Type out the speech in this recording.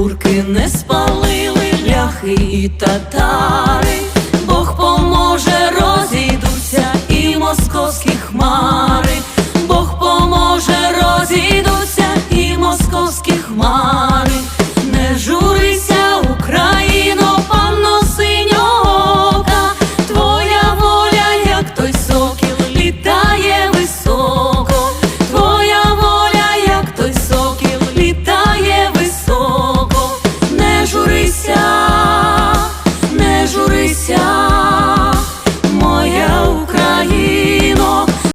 турки не спалили ляхи і татари. Журися.